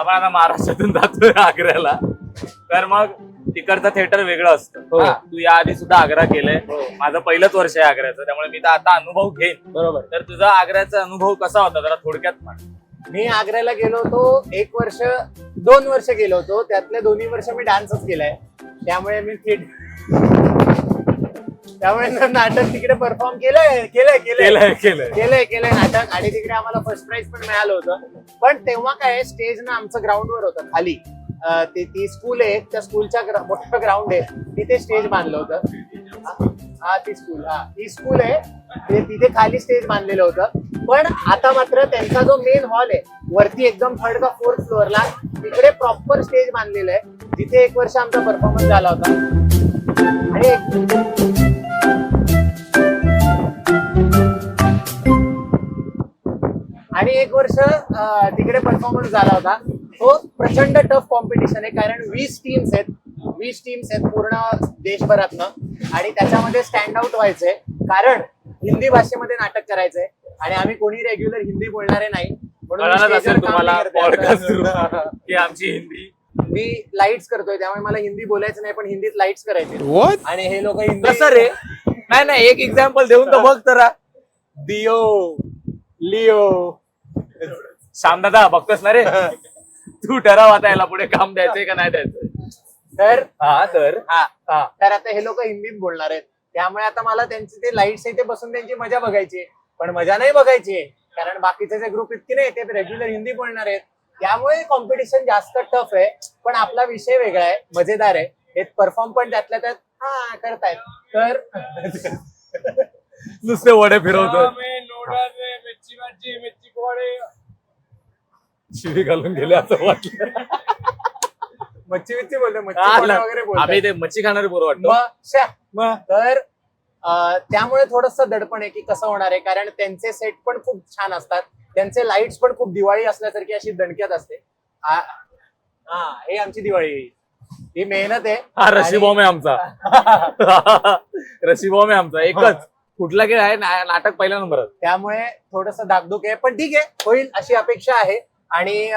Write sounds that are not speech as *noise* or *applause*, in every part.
आपण आता महाराष्ट्रातून जातोय आग्र्याला. तर मग तिकडचं थिएटर वेगळं असतं. हो. हा, तू या आधी सुद्धा आग्रा केलंय. हो. माझं पहिलंच वर्ष आहे आग्र्याचं त्यामुळे मी तर आता अनुभव घेईन. बरोबर. तर तुझा आग्र्याचा अनुभव कसा होता? जरा थोडक्यात म्हण. मी आग्र्याला गेलो होतो एक वर्ष दोन वर्ष गेलो होतो. त्यातले दोन्ही वर्ष मी डान्सच केलाय. त्यामुळे मी थिएट त्यामुळे नाटक तिकडे परफॉर्म केलंय केलंय केलंय. केलंय केलंय. केलंय केलंय नाटक. आणि तिकडे आम्हाला फर्स्ट प्राइज पण मिळालं होतं. पण तेव्हा काय स्टेज ना आमचं ग्राउंडवर होतं खाली. अं, ते ती स्कूल आहे त्या स्कूलच्या मोठं ग्राउंड आहे. तिथे स्टेज बांधलं होतं. हा ती स्कूल हा. ती स्कूल आहे ते तिथे खाली स्टेज बांधलेलं होतं. पण आता मात्र त्यांचा जो मेन हॉल आहे वरती एकदम थर्ड का फोर्थ फ्लोअरला तिकडे प्रॉपर स्टेज बांधलेलं आहे. तिथे एक वर्ष आमचा परफॉर्मन्स झाला होता. आणि एक- आणि एक वर्ष अं, तिकडे परफॉर्मन्स झाला होता. तो प्रचंड टफ कॉम्पिटिशन आहे कारण वीस टीम्स आहेत. वीस टीम्स आहेत पूर्ण देशभरातनं. आणि त्याच्यामध्ये स्टँड आउट व्हायचंय. कारण हिंदी भाषेमध्ये नाटक करायचंय. आणि आम्ही कोणी रेग्युलर हिंदी बोलणारे नाही. म्हणून *laughs* आमची हिंदी. मी लाईट्स करतोय त्यामुळे मला हिंदी बोलायचं नाही पण हिंदीत लाईट्स करायचे? आणि हे लोक हिंदी कसं रे? नाही नाही एक एक्झाम्पल देऊन तर बघ जरा. दिओ लिओ श्यामदादा बघतोस ना रे? तू ठराव आता याला पुढे काम द्यायचंय का नाही द्यायचं तर? हा तर? हा. हा. तर आता हे लोक हिंदीत बोलणार आहेत. त्यामुळे आता मला त्यांचे ते लाईट्स इथे बसून त्यांची मजा बघायची पण मजा नाही बघायची कारण बाकीचे जे ग्रुप इतके नाही ते रेग्युलर हिंदी बोलणार आहेत. त्यामुळे कॉम्पिटिशन जास्त टफ आहे. पण आपला विषय वेगळा आहे. मजेदार आहे. हे परफॉर्म पण त्यातल्या त्यात हा करतायत. तर? नुसते वडे फिरवतो शिवी घालून गेले असं वाटलं. मच्छी विच्छी बोलतो मच्छी. वगैरे आम्ही बोलतो ते मच्छी खाणारे बरं वाटतं. मग शा. तर अं, त्यामुळे थोडस दडपण आहे की कसं होणार आहे कारण त्यांचे सेट पण खूप छान असतात. त्यांचे लाईट्स पण खूप दिवाळी असल्यासारखी अशी दणक्यात असते. आ- हा हे आमची दिवाळी. ही मेहनत आहे. हा रशी आणि- बॉम्ब आहे आमचा. *laughs* रशी बॉम्ब आहे आमचा. एकच. कुठला खेळ आहे? ना- नाटक पहिल्या नंबरात त्यामुळे थोडस धाकधूक आहे पण ठीक आहे. होईल अशी अपेक्षा आहे. आणि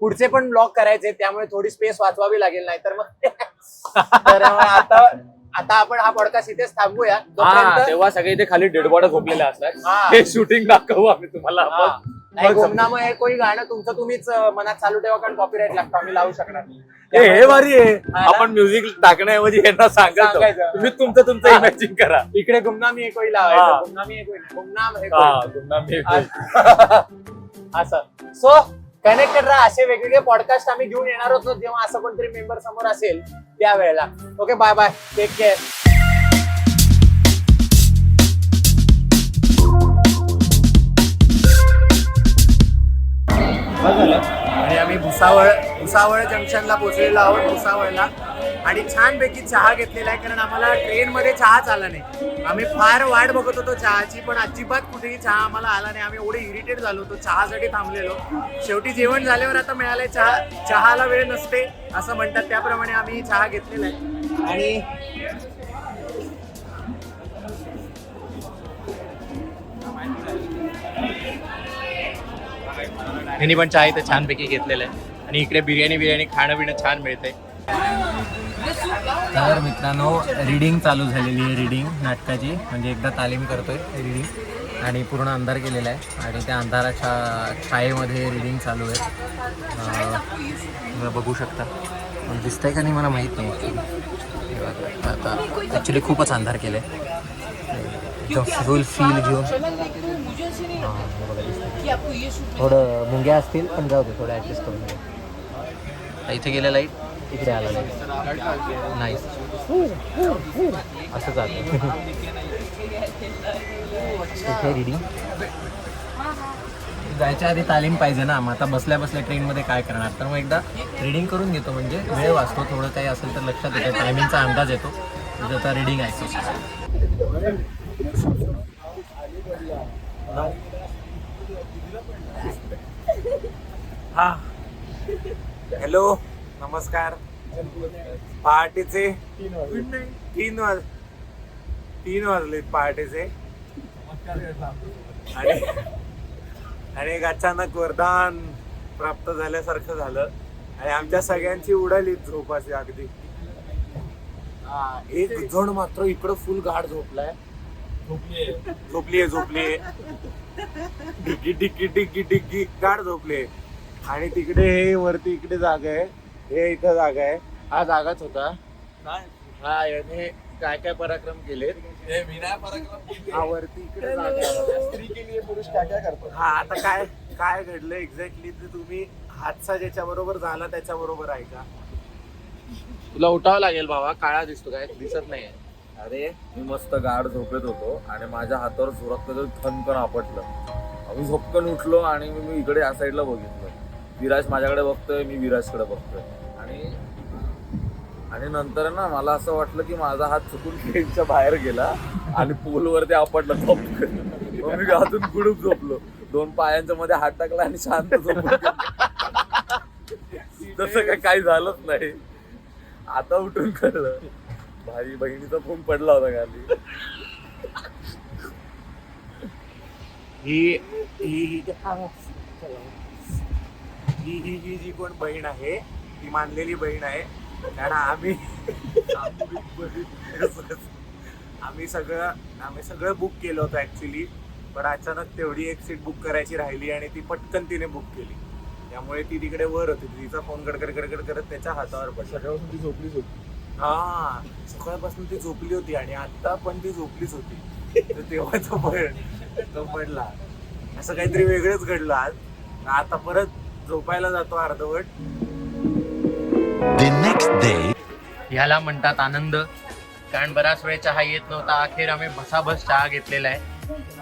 पुढचे पण ब्लॉग करायचे त्यामुळे थोडी स्पेस वाचवावी लागेल नाही *laughs* तर मग तर आता आता आपण हा पॉडकास्ट इथेच थांबूया हा तेव्हा सगळे इथे खाली डेड बॉड्या झोपलेल्या असतात हा. शूटिंग दाखवू आम्ही तुम्हाला हा. मग- नाही मग गुमनामं हे कोणी गाणं तुमचं तुम्हीच अं, मनात चालू ठेवा कारण कॉपीराईट लागतो आम्ही लावू शकणार नाही. हे हे भारी आहे हा ना? आपण म्युझिक टाकण्याऐवजी यांना सांगायचं सांगायचं. तुम्ही तुमचं तुमचं हा. इमॅजिन करा इकडे गुमनामी हे कोणी हा. लावायचं गुमनामी हे कोणी गुमनाम हे हा. गुमनाम हे कोण? असं सो कनेक्टेड राहा असे वेगवेगळे पॉडकास्ट आम्ही घेऊन येणार होतो. जेव्हा असं कोणतरी मेंबर समोर असेल त्यावेळेला. Okay bye bye take care आणि आम्ही भुसावळ भुसावळ जंक्शनला पोहोचलेलो आहोत भुसावळला. आणि छानपैकी चहा घेतलेला आहे कारण आम्हाला ट्रेनमध्ये चहाच आला नाही. आम्ही फार वाट बघत होतो चहाची पण अजिबात कुठेही चहा आम्हाला आला नाही. आम्ही एवढे इरिटेट झालो होतो चहासाठी थांबलेलो. शेवटी जेवण झाल्यावर आता मिळालंय चहा. चहाला वेळ नसते असं म्हणतात. त्याप्रमाणे आम्ही चहा घेतलेला आहे. आणि यांनी पण चहा इथे छानपैकी घेतलेलं आहे. आणि इकडे बिर्याणी बिर्याणी खाणं पिणं छान मिळतंय. तर मित्रांनो रिडिंग चालू झालेली आहे रिडिंग नाटकाची. म्हणजे एकदा तालीम करतोय रिडिंग आणि पूर्ण अंधार केलेला आहे. आणि त्या अंधाराच्या छायेमध्ये रिडिंग चालू आहे. बघू शकता. पण दिसतंय का नाही मला माहीत नाही आता ॲक्च्युली खूपच अंधार केलं आहे फुल फील घेऊन थोडं मुंग्या असतील पण जाऊ दे थोडं ॲडजस्ट करून इथे गेलं लाइट इकडे आला नाही. असं चालतं रिडिंग जायच्या आधी तालीम पाहिजे ना. मग आता बसल्या बसल्या ट्रेनमध्ये काय करणार? तर मग एकदा रिडिंग करून घेतो म्हणजे वेळ वाचतो. थोडं काही असेल तर लक्षात येतं. टायमिंगचा अंदाज येतो. म्हणजे आता रिडिंग आहे. हा. हॅलो नमस्कार. पहाटेचे तीन वाज तीन वाजले पहाटेचे. आणि आणि एक अचानक वरदान प्राप्त झाल्यासारखं झालं. आणि आमच्या सगळ्यांची उडाली झोप अशी अगदी. हा, एक जण मात्र इकडं फुल गाढ झोपलाय. झोपलीये झोपलीये डिग्गी डिग्गी डिग्गी डिग्गी गाढ झोपले आणि तिकडे हे वरती इकडे जागा आहे. हे इथं जागा आहे. हा जागाच होता. हा याने काय काय पराक्रम केलेत? हा वरती इकडे जागा आहे. हा आता काय काय घडलं एक्झॅक्टली ते तुम्ही हादसा ज्याच्या बरोबर झाला त्याच्या बरोबर आहे का? तुला उठावं लागेल बाबा काळा दिसतो काय? दिसत नाही अरे मी मस्त गाढ झोपेत होतो आणि माझ्या हातावर जोरात कधी खनकन आपटलं. मी झोपकन उठलो आणि मी मी इकडे या साईडला बघितलं. विराज माझ्याकडे बघतोय मी विराजकडे बघतोय. आणि आणि नंतर ना मला असं वाटलं की माझा हात चुकून ट्रेनच्या बाहेर गेला आणि पोलवरती आपटला मग मी अजून गुडूप झोपलो. दोन पायांच्या मध्ये हात टाकला आणि शांत झोपून गेलो. तसं काय काही झालंच नाही. आता उठून कळलं. भाई बहिणीचा फोन पडला होता खाली. ही ही ही ही ही जी कोण बहीण आहे ती मानलेली बहीण आहे. कारण आम्ही आम्ही सगळं आम्ही सगळं बुक केलं होतं ऍक्च्युली पण अचानक तेवढी एक सीट बुक करायची राहिली आणि ती पटकन तिने बुक केली. त्यामुळे ती तिकडे वर होती. तिचा फोन गडगड गडगड करत त्याच्या हातावर पडला. ती झोपलीच होती. हा सकाळपासून ती झोपली होती आणि आता पण ती झोपलीच होती. तर तेव्हा तो पड तो पडला. असं काहीतरी वेगळंच घडलं आज. आता परत झोपायला जातो अर्धवट. The next day. ह्याला म्हणतात आनंद. कारण बराच वेळ चहा येत नव्हता. अखेर आम्ही भसाभस चहा घेतलेला आहे.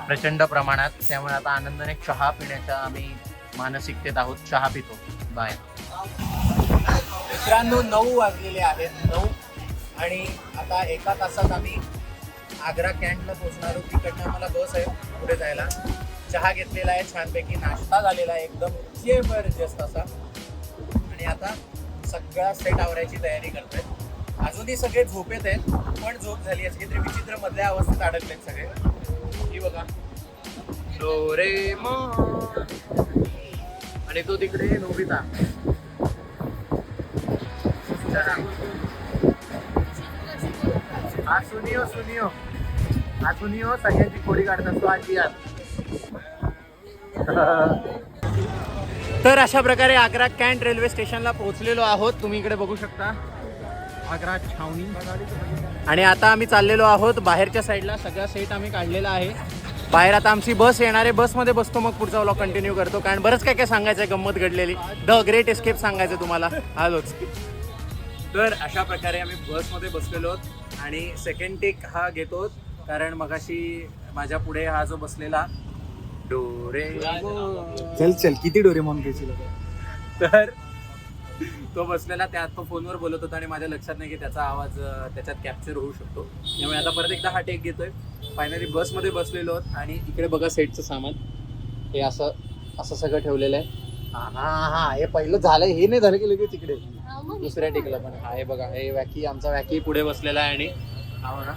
प्रचंड प्रमाणात. त्यामुळे आता आनंदाने चहा पिण्याच्या आम्ही मानसिकतेत आहोत. चहा पितो. बाय मित्रांनो नऊ वाजलेले आहेत. नऊ. आणि आता एका तासात आम्ही आग्रा कॅन्टला पोहोचणार आहोत. तिकडनं आम्हाला बस आहे पुढे जायला. चहा घेतलेला आहे. छानपैकी नाश्ता झालेला आहे. एकदम जबरदस्त असा आणि आता सगळा सेट आवरायची तयारी करतोय. अजूनही सगळे झोपेत आहेत पण झोप झाली असली तरी विचित्र मधल्या अवस्थेत अडकलेत सगळे. ही बघा. डोरे आणि तो तिकडे नोबिता चला. हा सुनियो सुनियो. हा सुनियो सगळ्यांची खोडी काढत असतो आजी तर अशा प्रकारे आग्रा कॅन्ट रेल्वे स्टेशनला पोहोचलेलो आहोत. तुम्ही इकडे बघू शकता. आग्रा छावणी. आणि आता आम्ही चाललेलो आहोत बाहेरच्या साईडला. सगळा सेट आम्ही काढलेला आहे. बाहेर आता आमची बस येणार आहे. बसमध्ये बसतो मग पुढचा व्लॉग कंटिन्यू करतो. कारण बरंच काय काय सांगायचं आहे गंमत घडलेली. द ग्रेट एस्केप सांगायचं तुम्हाला. आलोच. तर अशा प्रकारे आम्ही बसमध्ये बसलेलो आहोत. आणि सेकंड टेक हा घेतो कारण मगाशी माझ्या पुढे हा जो बसलेला डोरे चल चल किती डोरेमॉन घ्यायची तर तो बसलेला त्या तो फोनवर बोलत होता आणि माझ्या लक्षात नाही की त्याचा आवाज अं, त्याच्यात कॅप्चर होऊ शकतो. त्यामुळे आता परत एकदा हा टेक घेतोय. फायनली बसमध्ये बसलेलो आहोत आणि इकडे बघा सेटचं सामान. हे असं असं सगळं ठेवलेलं आहे. हा हा हा हे पहिलं झालंय. हे नाही झालं की लगेच इकडे. दुसऱ्या टेकला पण. हा हे बघा हे वॅकी आमचा वॅकी पुढे बसलेला आहे आणि हा बघा.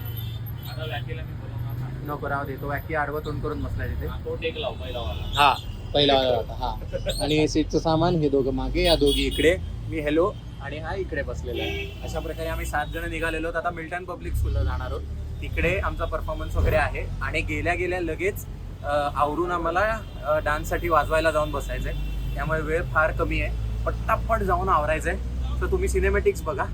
नको राहू दे तो वॅकी आडवं तोंड करून बसलाय तिथे. तो टेक लाव पहिला वाला. हा पहिला वाला होता हा. आणि सीटचं सामान हे दोघं मागे या दोघी इकडे. मी हॅलो आणि हा इकडे बसलेला आहे. अशा प्रकारे आम्ही सात जण निघालेलो आहोत. आता मिल्टन पब्लिक स्कूलला जाणार आहोत. तिकडे आमचा परफॉर्मन्स वगैरे आहे. आणि गेल्या गेल्या लगेच आवरून आम्हाला डान्ससाठी वाजवायला जाऊन बसायचंय. त्यामुळे वेळ फार कमी आहे. पट्टापट जाऊन आवरायचंय. तर तुम्ही सिनेमॅटिक्स बघा.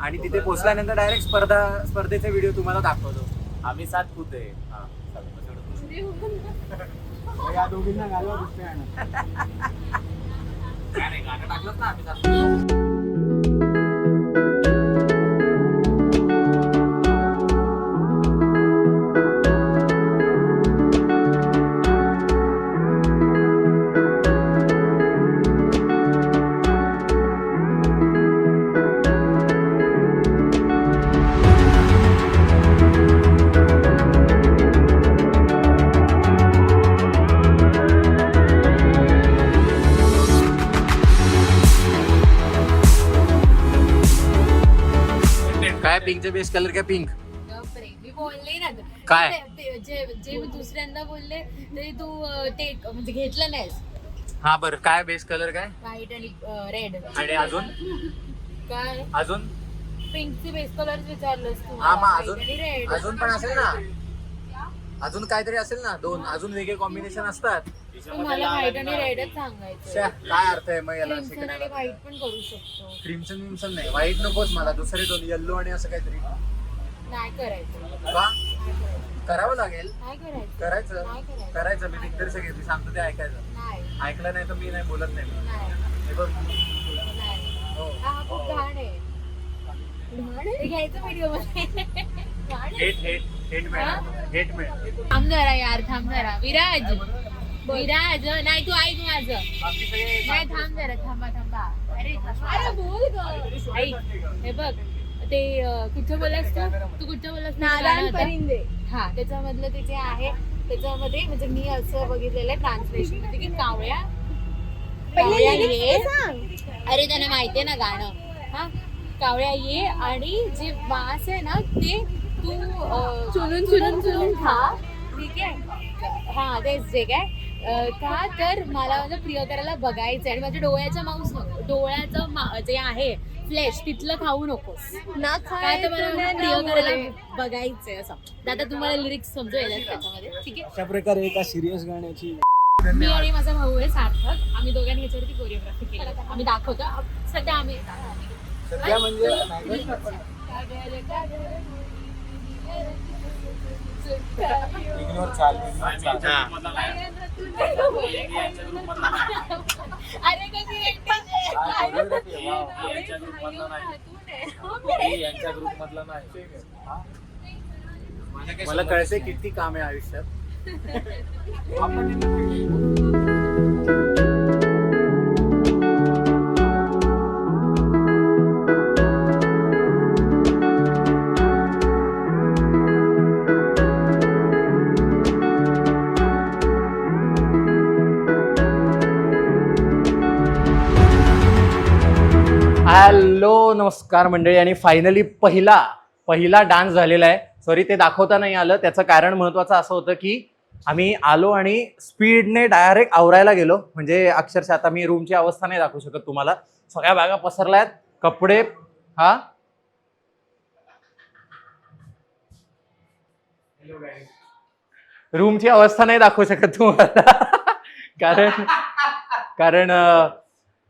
आणि तिथे पोहोचल्यानंतर डायरेक्ट स्पर्धा स्पर्धेचे व्हिडिओ तुम्हाला दाखवतो. आम्ही सात पुते हा चालेल. या दोघींना घालवा दुसऱ्या काय नाही *laughs* गाणं टाकलं ना आम्ही बेस कलर काय पिंक बापरे, मी बोलले ना काय? ते- ते- जे जे मी दुसऱ्यांदा बोलले तरी तू अं, ते म्हणजे घेतलं नाहीस. हा बरं. काय बेस कलर काय? व्हाईट आणि रेड आणि अजून? काय? अजून? पिंकचे बेस कलर विचारलंस तू. हा मग अजून रेड अजून पण असेल ना? अजून काहीतरी असेल ना? दोन. अजून वेगळे कॉम्बिनेशन असतात. तुम्हाला व्हाईट आणि रेडच सांगायचं श्या, काय अर्थ आहे मग याला क्रिम्सन आणि शिकण्याला? व्हाईट पण करू शकतो. क्रिमसन विमसन नाही. वाईट नकोच मला. दुसरे दोन येल्लो आणि असं काहीतरी. नाही करायचं. का? नाही करायचं करावं लागेल. नाही करायचं. करायचं. नाही करायचं. करायचं. मी दिग्दर्शक आहे मी सांगतो ते ऐकायचं. नाही. ऐकलं नाही तर मी नाही बोलत नाही. नाही. हे बघ. नाही. हो. हा खूप घाण आहे. घाण आहे? ते घ्यायचं व्हिडिओमध्ये. घाण आहे. Hate hate hate madam hate madam थांब जरा यार थांब जरा. विराज. विराज नाही तू ऐक माझं नाही थांब जरा थांबा थांबा. अरे अरे बोल ग. ऐक हे बघ ते अं, कुठं बोलास तू? तू कुठं बोलास नारायण परिंदे. हा त्याच्यामधलं ते जे आहे त्याच्यामध्ये म्हणजे मी असं बघितलेलं आहे ट्रान्सलेशनमध्ये की कावळ्या कावळ्या ये अरे त्यांना माहितीये ना गाणं. हा? कावळ्या ये आणि जे मांस आहे ना ते तू अं, चुरून चुरून चुरून खा. ठीक आहे? हा तेच जे काय. का तर मला माझ्या प्रियकराला बघायचं आणि माझ्या डोळ्याच्या मांस नको डोळ्याचं मा- जे आहे फ्लेश तिथलं खाऊ नकोस ना काय तर मला प्रियकराला बघायचंय असं दादा तुम्हाला लिरिक्स समजू येतात त्याच्यामध्ये ठीक आहे अशा प्रकारे एका सिरियस गाण्याची मी आणि माझा भाऊ आहे सार्थक आम्ही दोघांनी ह्याच्यावरती कोरिओग्राफी केली आम्ही दाखवतो सध्या आम्ही सध्या म्हणजे इग्नोर चाल इग्नोर चाल. अरे हा, आहे. आहे. यांच्या ग्रुपमधला नाही. आहे. मी यांच्या ग्रुपमधला नाही. मला कळते किती काम आहे आयुष्यात. हॅलो नमस्कार मंडळी. आणि फायनली पहिला पहिला डान्स झालेला आहे. सॉरी ते दाखवता नाही आलं. त्याचं कारण महत्वाचं असं होतं की आम्ही आलो आणि स्पीडने डायरेक्ट आवरायला गेलो. म्हणजे अक्षरशः आता मी रूमची अवस्था नाही दाखवू शकत तुम्हाला. सगळ्या बागा पसरल्या आहेत कपडे हा? रूमची अवस्था नाही दाखवू शकत तुम्हाला. *laughs* कारण कारण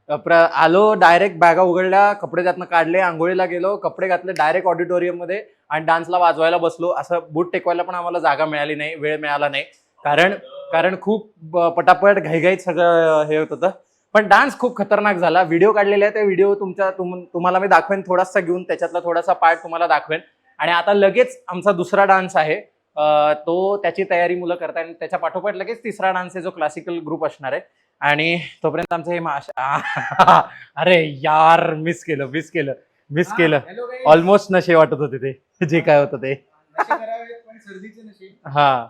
प्र- आलो डायरेक्ट बॅगा उघडल्या कपडे त्यातनं काढले आंघोळीला गेलो कपडे घातले डायरेक्ट ऑडिटोरियममध्ये आणि डान्सला वाजवायला बसलो. असं बूट टेकवायला पण आम्हाला जागा मिळाली नाही वेळ मिळाला नाही. कारण कारण खूप पटापट घाईघाईत सगळं हे होत होतं. पण डान्स खूप खतरनाक झाला. व्हिडिओ काढलेले आहे ते व्हिडिओ तुमच्या तुम- तुम्हाला मी दाखवेन थोडासा घेऊन त्याच्यातला थोडासा पार्ट तुम्हाला दाखवेन. आणि आता लगेच आमचा दुसरा डान्स आहे. तो त्याची तयारी मुलं करताय आणि त्याच्या पाठोपाठ लगेच तिसरा डान्स आहे जो क्लासिकल ग्रुप असणार आहे. आणि तोपर्यंत आमचं हे माश *laughs* अरे यार मिस केलं मिस केलं मिस केलं. ऑलमोस्ट नशे वाटत होते ते *laughs* जे काय होतं ते. नशे करावे पण सर्दीचे नशे. हा.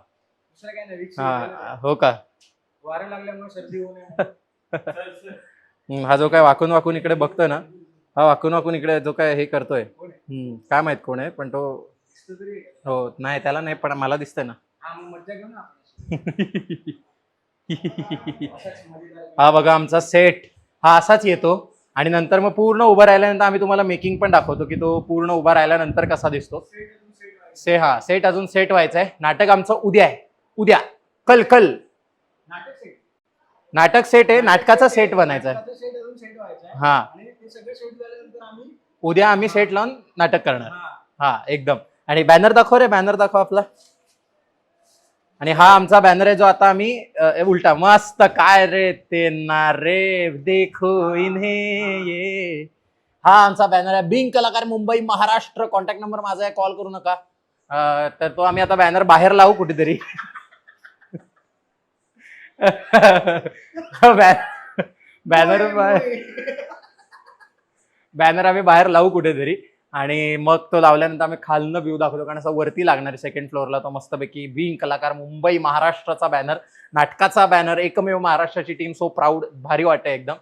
हा हो का? *laughs* हा जो काय वाकून वाकून इकडे बघतोय ना हा वाकून वाकून इकडे जो काय हे करतोय. काय माहीत कोण आहे पण तो हो नाही त्याला नाही पण मला दिसतंय ना. हा बघा आमचा सेट हा असाच येतो. आणि नंतर मग पूर्ण उभा राहिल्यानंतर आम्ही तुम्हाला मेकिंग पण दाखवतो की तो पूर्ण उभा राहिल्यानंतर कसा दिसतो. से हा सेट अजून सेट व्हायचा आहे. नाटक आमचं उद्या आहे. उद्या. कल कल. नाटक सेट आहे. नाटकाचा सेट बनायचा आहे. हा. उद्या आम्ही सेट लावून नाटक करणार. हा एकदम. आणि बॅनर दाखव रे बॅनर दाखव आपला. आणि हा आमचा बॅनर आहे जो आता आम्ही उलटा मस्त काय रे ते ना रे देखो इन्हे ये. हा आमचा बॅनर आहे. बिंग कलाकार मुंबई महाराष्ट्र. कॉन्टॅक्ट नंबर माझा आहे कॉल करू नका. तर तो आम्ही आता बॅनर बाहेर लावू कुठेतरी. बॅनर बॅनर आम्ही बाहेर लावू कुठेतरी. आणि मग तो लावल्यानंतर आम्ही खालनं व्ह्यू दाखवतो कारण असा वरती लागणार आहे सेकंड फ्लोअरला तो मस्तपैकी बिंग कलाकार मुंबई महाराष्ट्राचा बॅनर नाटकाचा बॅनर एकमेव महाराष्ट्राची टीम सो प्राऊड भारी वाटते एकदम.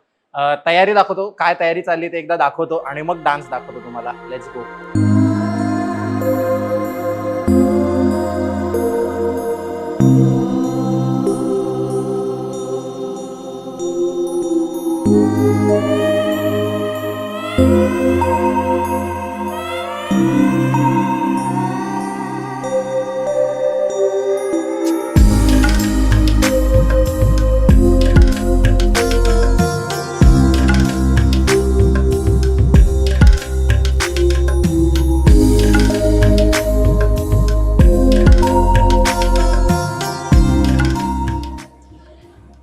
तयारी दाखवतो काय तयारी चालली ते एकदा दाखवतो आणि मग डान्स दाखवतो तुम्हाला. लेट्स गो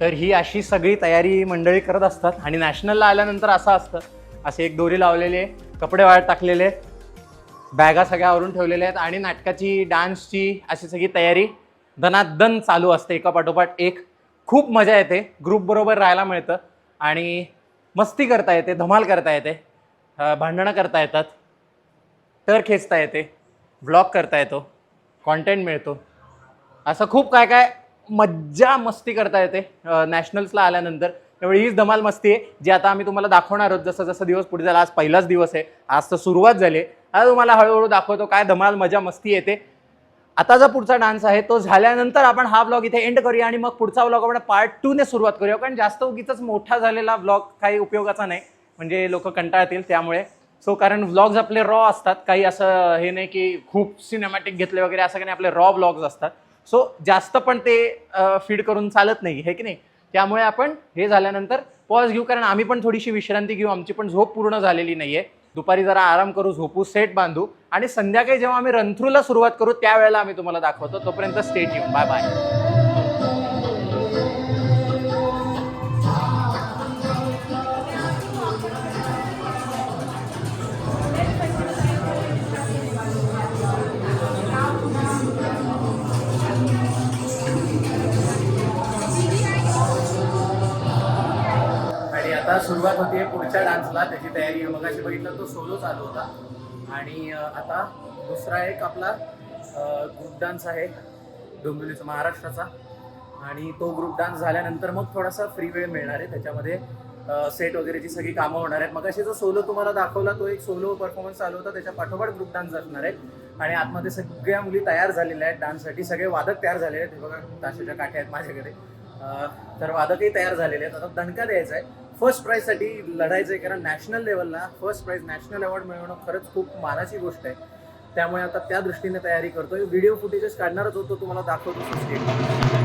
तर ही अशी सगळी तयारी मंडळी करत असतात आणि नॅशनलला आल्यानंतर असं असतं. असे एक दोरी लावलेले कपडे वाळत टाकलेले बॅगा सगळ्या आवरून ठेवलेल्या आहेत आणि नाटकाची डान्सची अशी सगळी तयारी धनादन चालू असते एका पाठोपाठ एक खूप मजा येते. ग्रुपबरोबर राहायला मिळतं आणि मस्ती करता येते धमाल करता येते भांडणं करता येतात टर खेचता येते व्लॉग करता येतो कॉन्टेंट मिळतो. असं खूप काय काय मज्जा मस्ती करता येते नॅशनल्सला आल्यानंतर. त्यामुळे हीच धमाल मस्ती आहे जी आता आम्ही तुम्हाला दाखवणार आहोत. जसं जसं दिवस पुढे झाला आज पहिलाच दिवस आहे. आज तर सुरुवात झाली आहे. आता तुम्हाला हळूहळू दाखवतो काय धमाल मजा मस्ती येते. आता जो पुढचा डान्स आहे तो झाल्यानंतर आपण हा ब्लॉग इथे एंड करूया आणि मग पुढचा ब्लॉग आपण पार्ट टू ने सुरुवात करूया. कारण जास्त उगीच मोठा झालेला ब्लॉग काही उपयोगाचा नाही. म्हणजे लोक कंटाळतील त्यामुळे. सो कारण व्लॉग्स आपले रॉ असतात. काही असं हे नाही की खूप सिनेमॅटिक घेतले वगैरे असं काही नाही. आपले रॉ ब्लॉग्स असतात. सो जास्त पण ते फीड करून चालत नाही. हे की नाही? त्यामुळे आपण हे झाल्यानंतर पॉज घेऊ. कारण आम्ही पण थोडीशी विश्रांती घेऊ. आमची पण झोप पूर्ण झालेली नाही आहे दुपारी जरा आराम करू झोपू सेट बांधू आणि संध्याकाळी जेव्हा आम्ही रंथ्रूला सुरुवात करू त्यावेळेला आम्ही तुम्हाला दाखवतो. तोपर्यंत स्टेट येऊ बाय बाय आणि आता सुरुवात होतीये पुढच्या डान्सला त्याची तयारी मग अशी बघितलं तो सोलो चालू होता. आणि आता दुसरा एक आपला ग्रुप डान्स आहे डोंबिवलीचा महाराष्ट्राचा. आणि तो ग्रुप डान्स झाल्यानंतर मग थोडासा फ्री वेळ मिळणार आहे. त्याच्यामध्ये सेट वगैरेची सगळी कामं होणार आहेत. मग जो सोलो तुम्हाला दाखवला तो एक सोलो परफॉर्मन्स चालू होता. त्याच्या पाठोपाठ ग्रुप डान्स असणार आहे. आणि आतमध्ये सगळ्या मुली तयार झालेल्या आहेत डान्ससाठी सगळे वादक तयार झालेले आहेत. बघा ताशाच्या काठ्या आहेत माझ्याकडे. तर वादकही तयार झालेले आहेत. आता दणका द्यायचा आहे. फर्स्ट प्राईजसाठी लढायचं आहे कारण नॅशनल लेवलला फर्स्ट प्राईज नॅशनल अवॉर्ड मिळवणं खरंच खूप मानाची गोष्ट आहे. त्यामुळे आता त्या दृष्टीने तयारी करतोय. व्हिडिओ फुटेजेस काढणारच होतो तुम्हाला दाखवतो. स्टेट